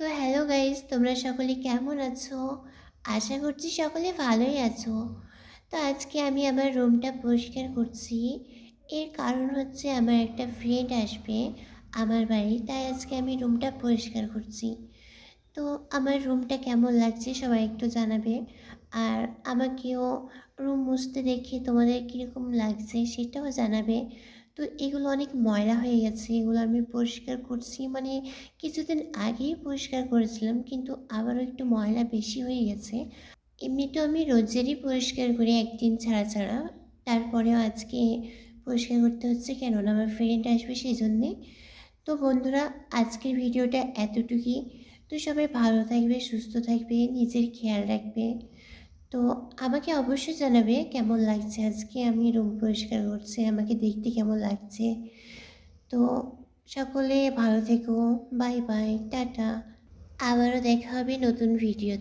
তো hello guys তোমরা সকলে কেমন আছো? আশা করছি সকলে ভালোই আছো। তো আজকে আমি আমার রুমটা পরিষ্কার করছি। এর কারণ হচ্ছে আমার একটা ফ্রেন্ড আসবে আমার বাড়ি, তাই আজকে আমি রুমটা পরিষ্কার করছি। তো আমার রুমটা কেমন লাগছে সবাই একটু জানাবে। আর আমাকেও রুম মুছতে দেখে তোমাদের কীরকম লাগছে সেটাও জানাবে। তো এগুলো অনেক ময়লা হয়ে গেছে, এগুলো আমি পরিষ্কার করছি। মানে কিছুদিন আগেই পরিষ্কার করেছিলাম, কিন্তু আবারও একটু ময়লা বেশি হয়ে গেছে। এমনিতেও আমি রোজেরই পরিষ্কার করি একদিন ছাড়া ছাড়া। তারপরেও আজকে পরিষ্কার করতে হচ্ছে কেননা আমার ফ্রেন্ড আসবে সেই জন্যে তো বন্ধুরা, আজকের ভিডিওটা এতটুকুই। তো সবাই ভালো থাকবে, সুস্থ থাকবে, নিজের খেয়াল রাখবে। তো আমাকে অবশ্যই জানাবে কেমন লাগছে? আজকে আমি রুম পরিষ্কার করছি, আমাকে দেখতে কেমন লাগছে? তো সকলে ভালো থেকো বাই বাই টাটা। আবারও দেখা হবে নতুন ভিডিওতে